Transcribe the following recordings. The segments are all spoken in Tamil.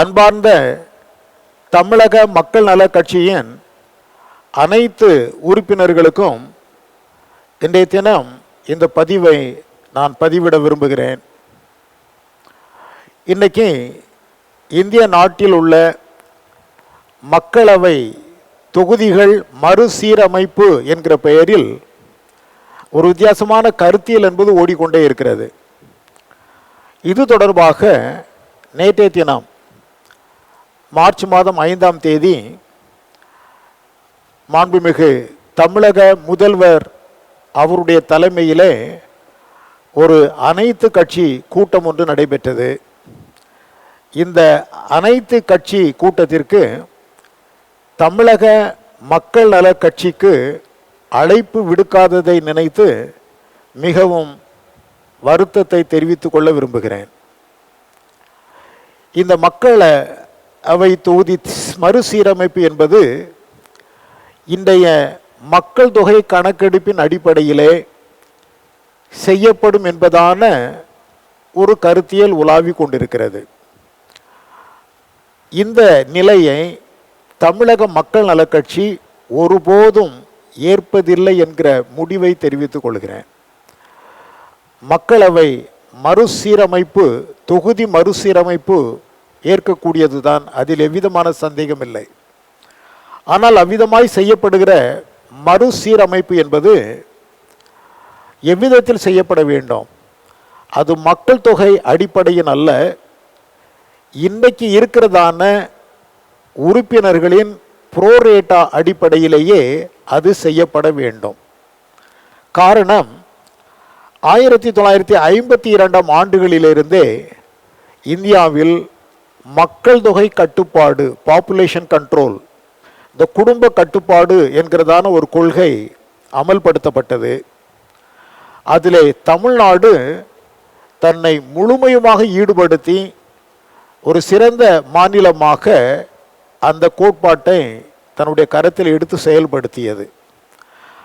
அன்பார்ந்த தமிழக மக்கள் நல கட்சியின் அனைத்து உறுப்பினர்களுக்கும் இன்றைய தினம் இந்த பதிவை நான் பதிவிட விரும்புகிறேன். இன்னைக்கு இந்திய நாட்டில் உள்ள மக்களவை தொகுதிகள் மறுசீரமைப்பு என்கிற பெயரில் ஒரு வித்தியாசமான கருத்தியல் என்பது ஓடிக்கொண்டே இருக்கிறது. இது தொடர்பாக நேற்றைய தினம் மார்ச் மாதம் ஐந்தாம் தேதி மாண்புமிகு தமிழக முதல்வர் அவருடைய தலைமையிலே ஒரு அனைத்து கட்சி கூட்டம் ஒன்று நடைபெற்றது. இந்த அனைத்து கட்சி கூட்டத்திற்கு தமிழக மக்கள் நல கட்சிக்கு அழைப்பு விடுக்காததை நினைத்து மிகவும் வருத்தத்தை தெரிவித்துக் கொள்ள விரும்புகிறேன். இந்த மக்களை அவை தொகுதி மறுசீரமைப்பு என்பது இன்றைய மக்கள் தொகை கணக்கெடுப்பின் அடிப்படையிலே செய்யப்படும் என்பதான ஒரு கருத்தியல் உலாவி கொண்டிருக்கிறது. இந்த நிலையை தமிழக மக்கள் நலக்கட்சி ஒருபோதும் ஏற்பதில்லை என்கிற முடிவை தெரிவித்துக் கொள்கிறேன். மக்களவை மறுசீரமைப்பு தொகுதி மறுசீரமைப்பு ஏற்கக்கூடியது தான் அதில் எவ்விதமான சந்தேகம் இல்லை ஆனால் அவ்விதமாய் செய்யப்படுகிற மறுசீரமைப்பு என்பது எவ்விதத்தில் செய்யப்பட வேண்டும்? அது மக்கள் தொகை அடிப்படையின் அல்ல. இன்றைக்கு இருக்கிறதான உறுப்பினர்களின் புரோரேட்டா அடிப்படையிலேயே அது செய்யப்பட வேண்டும். காரணம் ஆயிரத்தி தொள்ளாயிரத்தி ஐம்பத்தி இரண்டாம் ஆண்டுகளிலிருந்தே இந்தியாவில் மக்கள் தொகை கட்டுப்பாடு பாப்புலேஷன் கண்ட்ரோல் இந்த குடும்ப கட்டுப்பாடு என்கிறதான ஒரு கொள்கை அமல்படுத்தப்பட்டது. அதிலே தமிழ்நாடு தன்னை முழுமையுமாக ஈடுபடுத்தி ஒரு சிறந்த மாநிலமாக அந்த கோட்பாட்டை தன்னுடைய கரத்தில் எடுத்து செயல்படுத்தியது.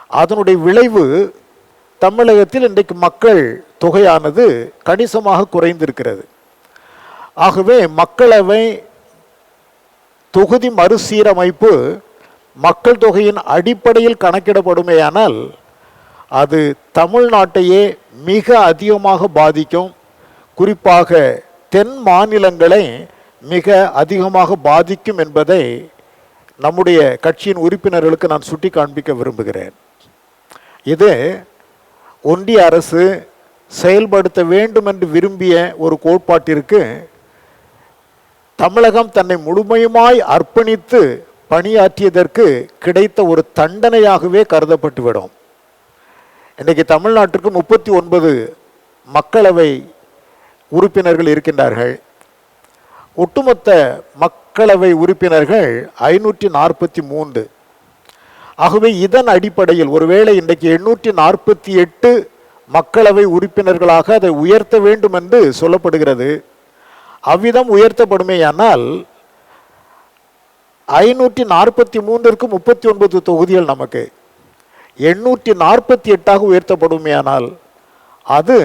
அதனுடைய விளைவு தமிழகத்தில் இன்றைக்கு மக்கள் தொகையானது கணிசமாக குறைந்திருக்கிறது. ஆகவே மக்களவை தொகுதி மறுசீரமைப்பு மக்கள் தொகையின் அடிப்படையில் கணக்கிடப்படுமேயானால் அது தமிழ்நாட்டையே மிக அதிகமாக பாதிக்கும். குறிப்பாக தென் மாநிலங்களை மிக அதிகமாக பாதிக்கும் என்பதை நம்முடைய கட்சியின் உறுப்பினர்களுக்கு நான் சுட்டி காண்பிக்க விரும்புகிறேன். இது ஒன்றிய அரசு செயல்படுத்த வேண்டும் என்று விரும்பிய ஒரு கோட்பாட்டிற்கு தமிழகம் தன்னை முழுமையுமாய் அர்ப்பணித்து பணியாற்றியதற்கு கிடைத்த ஒரு தண்டனையாகவே கருதப்பட்டுவிடும். இன்றைக்கு தமிழ்நாட்டிற்கு முப்பத்தி ஒன்பது மக்களவை உறுப்பினர்கள் இருக்கின்றார்கள். ஒட்டுமொத்த மக்களவை உறுப்பினர்கள் ஐநூற்றி நாற்பத்தி மூன்று. ஆகவே இதன் அடிப்படையில் ஒருவேளை இன்றைக்கு எண்ணூற்றி நாற்பத்தி எட்டு மக்களவை உறுப்பினர்களாக அதை உயர்த்த வேண்டும் என்று சொல்லப்படுகிறது. அவ்விதம் உயர்த்தப்படுமேயானால் ஐநூற்றி நாற்பத்தி மூன்றிற்கு முப்பத்தி ஒன்பது தொகுதிகள் நமக்கு எண்ணூற்றி நாற்பத்தி எட்டாக உயர்த்தப்படுமேயானால் அது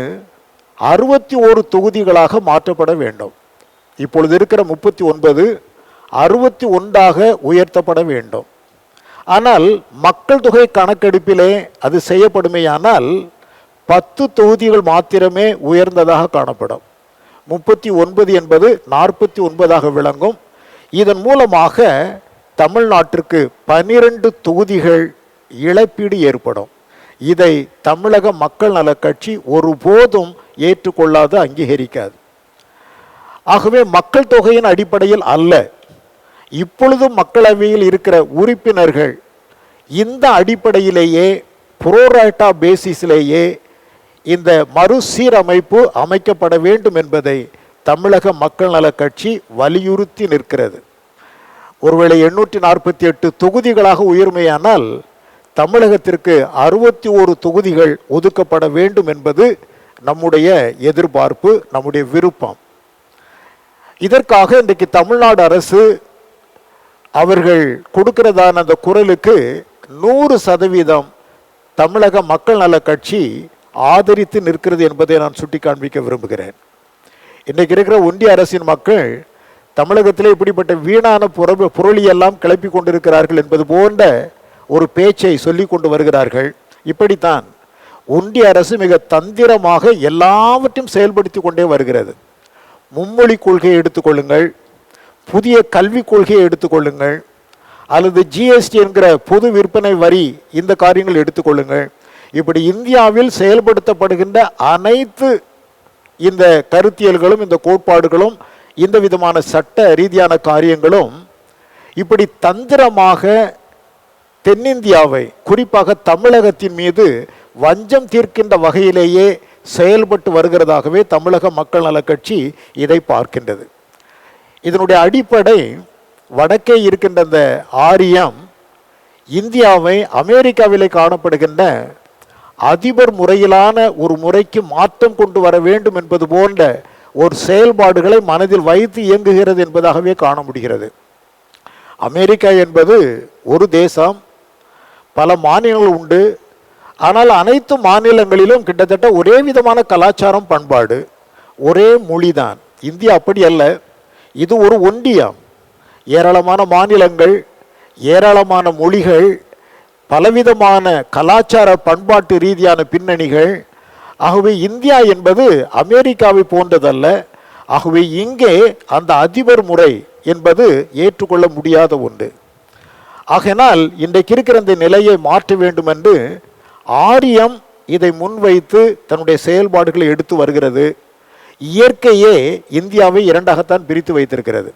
அறுபத்தி ஓரு தொகுதிகளாக மாற்றப்பட வேண்டும். இப்பொழுது இருக்கிற முப்பத்தி ஒன்பது அறுபத்தி ஒன்றாக உயர்த்தப்பட வேண்டும். ஆனால் மக்கள் தொகை கணக்கெடுப்பிலே அது செய்யப்படுமேயானால் பத்து தொகுதிகள் மாத்திரமே உயர்ந்ததாக காணப்படும். முப்பத்தி ஒன்பது என்பது நாற்பத்தி ஒன்பதாக விளங்கும். இதன் மூலமாக தமிழ்நாட்டிற்கு பனிரெண்டு தொகுதிகள் இழப்பீடு ஏற்படும். இதை தமிழக மக்கள் நலக் கட்சி ஒருபோதும் ஏற்றுக்கொள்ளாது அங்கீகரிக்காது. ஆகவே மக்கள் தொகையின் அடிப்படையில் அல்ல. இப்பொழுது மக்களவையில் இருக்கிற உறுப்பினர்கள் இந்த அடிப்படையிலேயே புரோராட்டா பேசிஸிலேயே இந்த மறுசீரமைப்பு அமைக்கப்பட வேண்டும் என்பதை தமிழக மக்கள் நலக் கட்சி வலியுறுத்தி நிற்கிறது. ஒருவேளை எண்ணூற்றி நாற்பத்தி எட்டு தொகுதிகளாக உயர்மையானால் தமிழகத்திற்கு அறுபத்தி ஓரு தொகுதிகள் ஒதுக்கப்பட வேண்டும் என்பது நம்முடைய எதிர்பார்ப்பு நம்முடைய விருப்பம். இதற்காக இன்றைக்கு தமிழ்நாடு அரசு அவர்கள் கொடுக்கிறதான அந்த குரலுக்கு நூறு சதவீதம் தமிழக மக்கள் நல கட்சி ஆதரித்து நிற்கிறது என்பதை நான் சுட்டி காண்பிக்க விரும்புகிறேன். இன்றைக்கு இருக்கிற ஒன்றிய அரசின் மக்கள் தமிழகத்திலே இப்படிப்பட்ட வீணான புற புரளியெல்லாம் கிளப்பி கொண்டிருக்கிறார்கள் என்பது போன்ற ஒரு பேச்சை சொல்லி கொண்டு வருகிறார்கள். இப்படித்தான் ஒன்றிய அரசு மிக தந்திரமாக எல்லாவற்றையும் செயல்படுத்தி கொண்டே வருகிறது. மும்மொழி கொள்கையை எடுத்துக்கொள்ளுங்கள் புதிய கல்விக் கொள்கையை எடுத்துக்கொள்ளுங்கள் அல்லது ஜிஎஸ்டி என்கிற பொது விற்பனை வரி இந்த காரியங்கள் எடுத்துக்கொள்ளுங்கள் இப்படி இந்தியாவில் செயல்படுத்தப்படுகின்ற அனைத்து இந்த கருத்தியல்களும் இந்த கோட்பாடுகளும் இந்த விதமான சட்ட ரீதியான காரியங்களும் இப்படி தந்திரமாக தென்னிந்தியாவை குறிப்பாக தமிழகத்தின் மீது வஞ்சம் தீர்க்கின்ற வகையிலேயே செயல்பட்டு வருகிறதாகவே தமிழக மக்கள் நலக் கட்சி இதை பார்க்கின்றது. இதனுடைய அடிப்படை வடக்கே இருக்கின்ற இந்த ஆரியம் இந்தியாவை அமெரிக்காவிலே காணப்படுகின்ற அதிபர் முறையிலான ஒரு முறைக்கு மாற்றம் கொண்டு வர வேண்டும் என்பது போன்ற ஒரு செயல்பாடுகளை மனதில் வைத்து இயங்குகிறது என்பதாகவே காண முடிகிறது. அமெரிக்கா என்பது ஒரு தேசம் பல மாநிலங்கள் உண்டு. ஆனால் அனைத்து மாநிலங்களிலும் கிட்டத்தட்ட ஒரே விதமான கலாச்சாரம் பண்பாடு ஒரே மொழிதான். இந்தியா அப்படி அல்ல. இது ஒரு ஒன்றியம். ஏராளமான மாநிலங்கள் ஏராளமான மொழிகள் பலவிதமான கலாச்சார பண்பாட்டு ரீதியான பின்னணிகள் ஆகவே இந்தியா என்பது அமெரிக்காவை போன்றதல்ல ஆகவே இங்கே அந்த அதிபர் முறை என்பது ஏற்றுக்கொள்ள முடியாத ஒன்று. ஆகையினால் இன்றைக்கு இருக்கிற இந்த நிலையை மாற்ற வேண்டும் என்று ஆரியம் இதை முன்வைத்து தன்னுடைய செயல்பாடுகளை எடுத்து வருகிறது. இயற்கையே இந்தியாவை இரண்டாகத்தான் பிரித்து வைத்திருக்கிறது.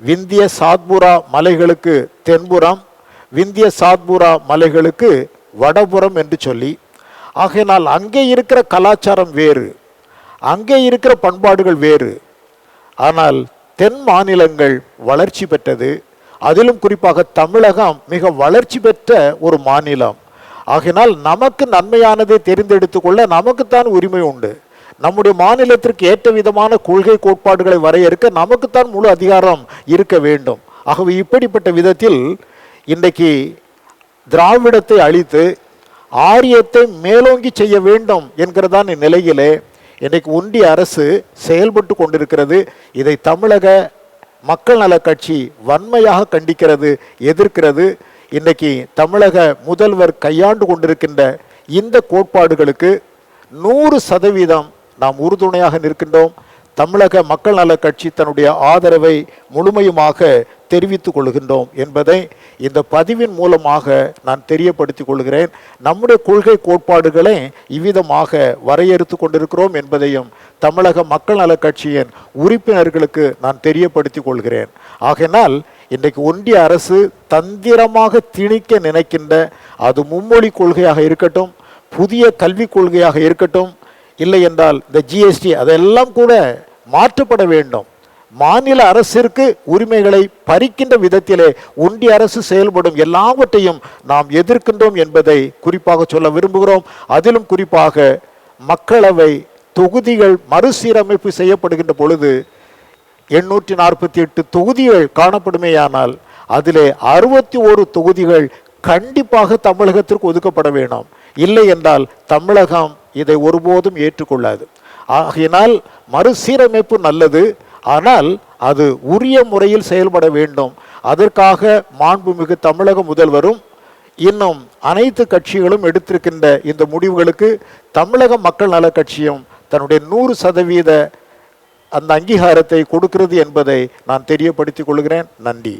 விந்திய சாத்புரா மலைகளுக்கு தென்புறம் விந்திய சாத்புரா மலைகளுக்கு வடபுறம் என்று சொல்லி ஆகையினால் அங்கே இருக்கிற கலாச்சாரம் வேறு அங்கே இருக்கிற பண்பாடுகள் வேறு. ஆனால் தென் மாநிலங்கள் வளர்ச்சி பெற்றது அதிலும் குறிப்பாக தமிழகம் மிக வளர்ச்சி பெற்ற ஒரு மாநிலம். ஆகையினால் நமக்கு நன்மையானதை தெரிந்தெடுத்து கொள்ள நமக்குத்தான் உரிமை உண்டு. நம்முடைய மாநிலத்திற்கு ஏற்ற விதமான கொள்கை கோட்பாடுகளை வரையறுக்க நமக்குத்தான் முழு அதிகாரம் இருக்க வேண்டும். ஆகவே இப்படிப்பட்ட விதத்தில் இன்றைக்கு திராவிடத்தை அழித்து ஆரியத்தை மேலோங்கி செய்ய வேண்டும் என்கிறதான் இந்நிலையிலே இன்றைக்கு ஒன்றிய அரசு செயல்பட்டு கொண்டிருக்கிறது. இதை தமிழக மக்கள் நலக் கட்சி வன்மையாக கண்டிக்கிறது எதிர்க்கிறது. இன்றைக்கி தமிழக முதல்வர் கையாண்டு கொண்டிருக்கின்ற இந்த கோட்பாடுகளுக்கு நூறு சதவீதம் நாம் உறுதுணையாக நிற்கின்றோம். தமிழக மக்கள் நலக் கட்சி தன்னுடைய ஆதரவை முழுமையுமாக தெரிவித்துக் கொள்கின்றோம் என்பதை இந்த பதிவின் மூலமாக நான் தெரியப்படுத்திக் கொள்கிறேன். நம்முடைய கொள்கை கோட்பாடுகளை இவ்விதமாக வரையறுத்து கொண்டிருக்கிறோம் என்பதையும் தமிழக மக்கள் நலக் கட்சியின் உறுப்பினர்களுக்கு நான் தெரியப்படுத்திக் கொள்கிறேன். ஆகையினால் இன்றைக்கு ஒன்றிய அரசு தந்திரமாக திணிக்க நினைக்கின்ற அது மும்மொழி கொள்கையாக இருக்கட்டும் புதிய கல்விக் கொள்கையாக இருக்கட்டும் இல்லை என்றால் இந்த ஜிஎஸ்டி அதெல்லாம் கூட மாற்றப்பட வேண்டும். மாநில அரசிற்கு உரிமைகளை பறிக்கின்ற விதத்திலே ஒன்றிய அரசு செயல்படும் எல்லாவற்றையும் நாம் எதிர்க்கின்றோம் என்பதை குறிப்பாக சொல்ல விரும்புகிறோம். அதிலும் குறிப்பாக மக்களவை தொகுதிகள் மறுசீரமைப்பு செய்யப்படுகின்ற பொழுது எண்ணூற்றி நாற்பத்தி எட்டு தொகுதிகள் காணப்படுமேயானால் அதிலே அறுபத்தி ஒரு தொகுதிகள் கண்டிப்பாக தமிழகத்திற்கு ஒதுக்கப்பட வேணும் இல்லை என்றால் தமிழகம் இதை ஒருபோதும் ஏற்றுக்கொள்ளாது. ஆகையினால் மறுசீரமைப்பு நல்லது ஆனால் அது உரிய முறையில் செயல்பட வேண்டும். அதற்காக மாண்புமிகு தமிழக முதல்வரும் இன்னும் அனைத்து கட்சிகளும் எடுத்திருக்கின்ற இந்த முடிவுகளுக்கு தமிழக மக்கள் நலக் கட்சியும் தன்னுடைய நூறு சதவீத அந்த அங்கீகாரத்தை கொடுக்கிறது என்பதை நான் தெரியப்படுத்திக் கொள்கிறேன். நன்றி.